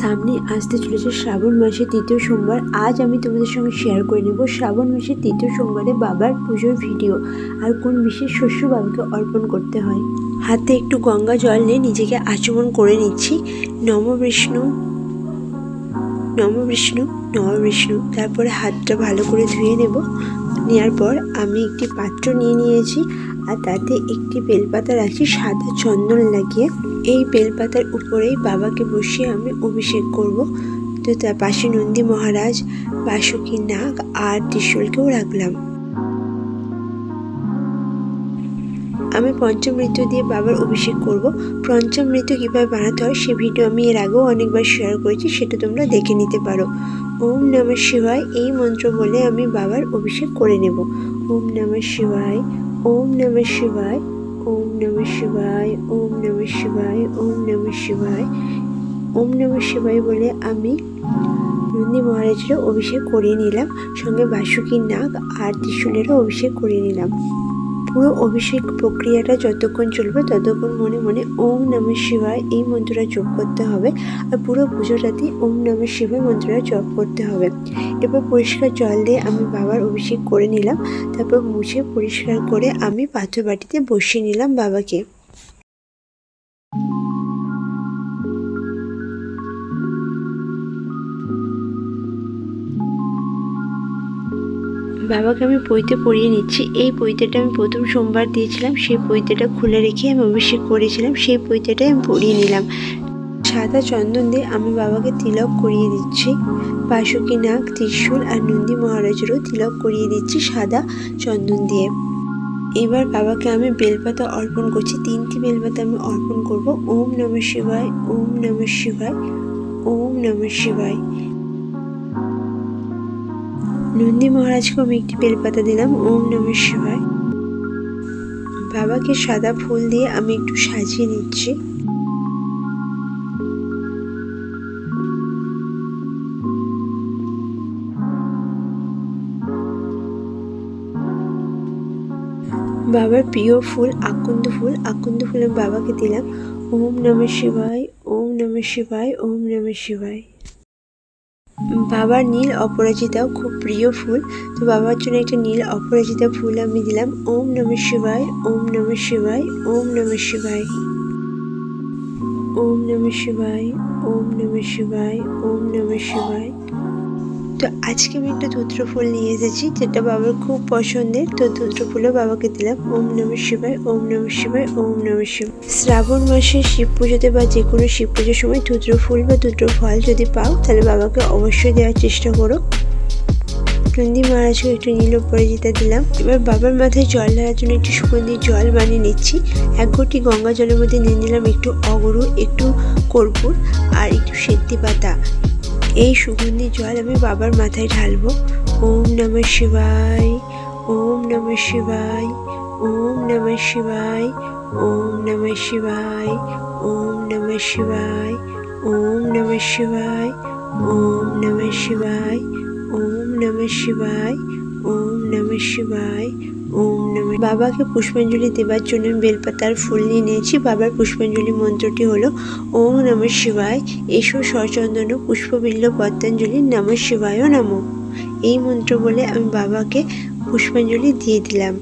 সামনে আসতে চলেছে শ্রাবণ মাসের তৃতীয় সোমবার। আজ আমি তোমাদের সঙ্গে শেয়ার করে নেব শ্রাবণ মাসের তৃতীয় সোমবারে বাবার পুজোর ভিডিও আর কোন বিশেষ শস্য বাবাকে অর্পণ করতে হয়। হাতে একটু গঙ্গা জল নিয়ে নিজেকে আচমন করে নিচ্ছি। নম বিষ্ণু নম বিষ্ণু নম বিষ্ণু। তারপরে হাতটা ভালো করে ধুয়ে নেব। নেওয়ার পর আমি একটি পাত্র নিয়ে নিয়েছি আর তাতে একটি বেলপাতা রাখি সাদা চন্দন লাগিয়ে। এই বেলপাতার উপরেই বাবাকে বসিয়ে আমি অভিষেক করব। তো তার পাশে নন্দী মহারাজ, বাসুকী নাগ আর ত্রিশুলকেও রাখলাম। আমি পঞ্চমৃত দিয়ে বাবার অভিষেক করব। পঞ্চমৃত কীভাবে বানাতে হয় সে ভিডিও আমি এর আগেও অনেকবার শেয়ার করেছি, সেটা তোমরা দেখে নিতে পারো। ওম নমঃ শিবায়, এই মন্ত্র বলে আমি বাবার অভিষেক করে নেব। ওম নমঃ শিবায়, ওম নমঃ শিবায়, ওম নমঃ শিবায়, ওম নমঃ শিবায়, ওম নমঃ শিবায়। ওম নমঃ শিবায় বলে আমি নন্দী মহারাজেরও অভিষেক করিয়ে নিলাম, সঙ্গে বাসুকীর নাগ আর ত্রিশূলেরও অভিষেক করিয়ে নিলাম। পুরো অভিষেক প্রক্রিয়াটা যতক্ষণ চলবে ততক্ষণ মনে মনে ওম নমঃ শিবায় এই মন্ত্রটা যোগ করতে হবে। আর পুরো পুজোটাতেই ওম নমঃ শিবায় মন্ত্রটা জপ করতে হবে। এবার পরিষ্কার জল দিয়ে আমি বাবার অভিষেক করে নিলাম। তারপর মুছে পরিষ্কার করে আমি পাথর বাটিতে বসিয়ে নিলাম বাবাকে। বাবাকে আমি পইতে পরিয়ে নিচ্ছি। এই পইতেটা আমি প্রথম সোমবার দিয়েছিলাম, সেই পইতেটা খুলে রেখে আমি অভিষেক করেছিলাম, সেই পইতেটাই আমি পরিয়ে নিলাম। সাদা চন্দন দিয়ে আমি বাবাকে তিলক করিয়ে দিচ্ছি। বাসুকী নাগ, ত্রিশূল আর নন্দী মহারাজেরও তিলক করিয়ে দিচ্ছি সাদা চন্দন দিয়ে। এবার বাবাকে আমি বেলপাতা অর্পণ করছি। তিনটি বেলপাতা আমি অর্পণ করব। ওম নমঃ শিবায়, ওম নমঃ শিবায়, ওম নমঃ শিবায়। নন্দী মহারাজকে আমি একটি বেলপাতা দিলাম। ওম নমঃ শিবায়। বাবাকে সাদা ফুল দিয়ে আমি একটু সাজিয়ে নিচ্ছি। বাবার প্রিয় ফুল আকন্দ ফুল। আকন্দ ফুল আমি বাবাকে দিলাম। ওম নমঃ শিবায়, ওম নমঃ শিবায়, ওম নমঃ শিবায়। বাবার নীল অপরাজিতাও খুব প্রিয় ফুল। তো বাবার জন্য একটা নীল অপরাজিতা ফুল আমি দিলাম। ওম নম শিবায়, ওম নম শিবায়, ওম নম শিবায়। ওম নম শিবায়, ওম নম শিবায়, ওম নম শিবায়। তো আজকে আমি একটা ধুত্র ফুল নিয়ে এসেছি, যেটা বাবার খুব পছন্দের। তো ধুত্র ফুলও বাবাকে দিলাম। ওম নমঃ শিবায়, ওম নমঃ শিবায়, ওম নমঃ শিবায়। শ্রাবণ মাসে শিব পুজোতে বা যে কোনো শিব পুজোর সময় ধুত্র ফুল বা ধুত্র ফল যদি পাও, তাহলে বাবাকে অবশ্যই দেওয়ার চেষ্টা করো। নন্দী মহারাজকে একটু নীল পরিচিতা দিলাম। এবার বাবার মাথায় জল ঢালার জন্য একটু সুগন্ধি জল বানিয়ে নিচ্ছি। এক ঘটি গঙ্গা জলের মধ্যে নিয়ে নিলাম একটু অগরু, একটু কর্পূর আর একটু সেদ্ধি পাতা এই সুগন্ধি জল আমি বাবার মাথায় ঢালবো। ওম নমঃ শিবায়, ওম নমঃ শিবায়, ওম নমঃ শিবায়, ওম নমঃ শিবায়, ওম নমঃ শিবায়, ওম নমঃ শিবায়, ওম নমঃ শিবায়, ওম নমঃ শিবায়, ওম নমঃ শিবায় ওম নমঃ বাবাকে পুষ্পাঞ্জলি দেবার জন্য আমি বেলপাতার ফুল নিয়ে নিয়েছি। বাবার পুষ্পাঞ্জলি মন্ত্রটি হলো, ওম নমঃ শিবায়, এসো সচন্দন পুষ্পবিল্ল পদ্মাঞ্জলি নমঃ শিবায় নম। এই মন্ত্র বলে আমি বাবাকে পুষ্পাঞ্জলি দিয়ে দিলাম।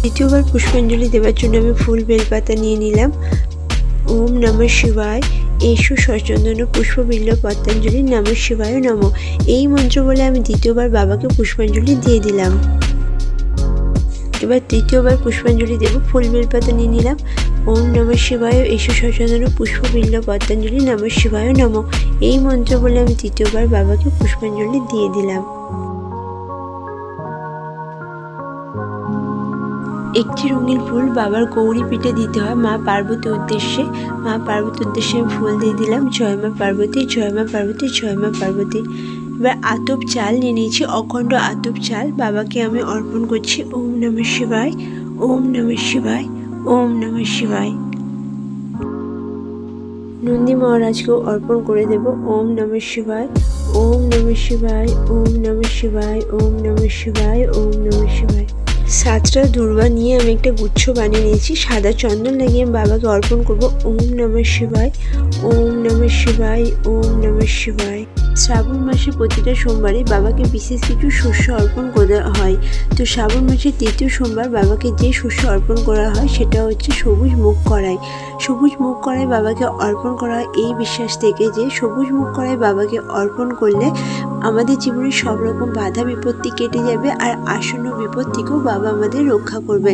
দ্বিতীয়বার পুষ্পাঞ্জলি দেওয়ার জন্য আমি ফুল বেলপাতা নিয়ে নিলাম। ওম নমঃ শিবায় এসু সচন্দন পুষ্পবিল্ল পদ্মাঞ্জলি নম শিবায় নম। এই মন্ত্র বলে আমি দ্বিতীয়বার বাবাকে পুষ্পাঞ্জলি দিয়ে দিলাম। এবার তৃতীয়বার পুষ্পাঞ্জলি দেব, ফুল বেলপাতা নিয়ে নিলাম। ওম নম শিবায়, এসু সচন্দন পুষ্পবিল্ল পদ্মাঞ্জলি নম শিবায় নম। এই মন্ত্র বলে আমি তৃতীয়বার বাবাকে পুষ্পাঞ্জলি দিয়ে দিলাম। একটি রঙিন ফুল বাবার গৌরী পিঠে দিতে হয়। মা পার্বতীর উদ্দেশ্যে, মা পার্বতীর উদ্দেশ্যে আমি ফুল দিয়ে দিলাম। জয় মা পার্বতী, জয় মা পার্বতী, জয় মা পার্বতী। এবার আতপ চাল নিয়ে নিয়েছি, অখণ্ড আতপ চাল। বাবাকে আমি অর্পণ করছি, ওম নম শিবায়, ওম নম শিবায়, ওম নম শিবায়। নন্দী মহারাজকেও অর্পণ করে দেব, ওম নম শিবায়, ওম নম শিবায়, ওম নম শিবায়, ওম নম শিবায়, ওম নম শিবায়। সাতটা দুর্বা নিয়ে আমি একটা গুচ্ছ বানিয়ে নিয়েছি। সাদা চন্দন লাগিয়ে আমি বাবাকে অর্পণ করব। ওম নমঃ শিবায়, ওম নমঃ শিবায়, ওম নমঃ শিবায়। শ্রাবণ মাসে প্রতিটা সোমবারে বাবাকে বিশেষ কিছু শস্য অর্পণ করা হয়। তো শ্রাবণ মাসের তৃতীয় সোমবার বাবাকে যে শস্য অর্পণ করা হয়, সেটা হচ্ছে সবুজ মুখ কড়াই। সবুজ মুখ কড়াই বাবাকে অর্পণ করা হয় এই বিশ্বাস থেকে যে সবুজ মুখ কড়াই বাবাকে অর্পণ করলে আমাদের জীবনে সব রকম বাধা বিপত্তি কেটে যাবে আর আসন্ন বিপদ থেকেও বাবা আমাদের রক্ষা করবে।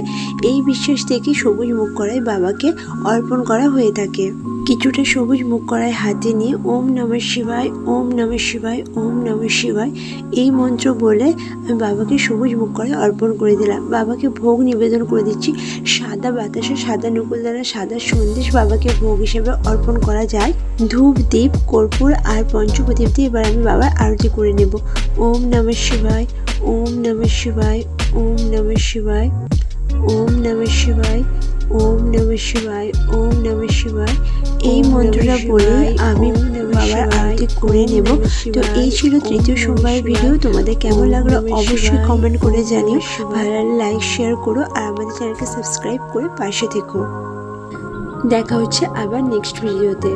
এই বিশ্বাস থেকে সবুজ মুখ করাই বাবাকে অর্পণ করা হয়ে থাকে। কিছুটা সবুজ মুখ করায় হাতে নিয়ে ওম নমঃ শিবায়, ওম নমঃ শিবায়, ওম নমঃ শিবায় এই মন্ত্র বলে আমি বাবাকে সবুজ মুখ করায় অর্পণ করে দিলাম। বাবাকে ভোগ নিবেদন করে দিচ্ছি। সাদা বাতাসে সাদা নকুল দ্বারা সাদা সন্দেশ বাবাকে ভোগ হিসেবে অর্পণ করা যায়। ধূপ, দীপ, কর্পূর আর পঞ্চপ্রদীপ দিয়ে এবার আমি বাবার আরতি করে নেব। ওম নমঃ শিবায়, ওম নমঃ শিবায়, ওম নমঃ শিবায়, ওম নমঃ শিবায় ওম নম শিবায় ওম নম শিবায়। এই মন্ত্রটা বলে আমি বাবার আরতি করে নেব। তো এই ছিল তৃতীয় সোমবারের ভিডিও তোমাদের কেমন লাগল অবশ্যই কমেন্ট করে জানিও ভালো লাইক শেয়ার করো আর আমাদের চ্যানেলকে সাবস্ক্রাইব করে পাশে থেকো। দেখা হচ্ছে আবার নেক্সট ভিডিওতে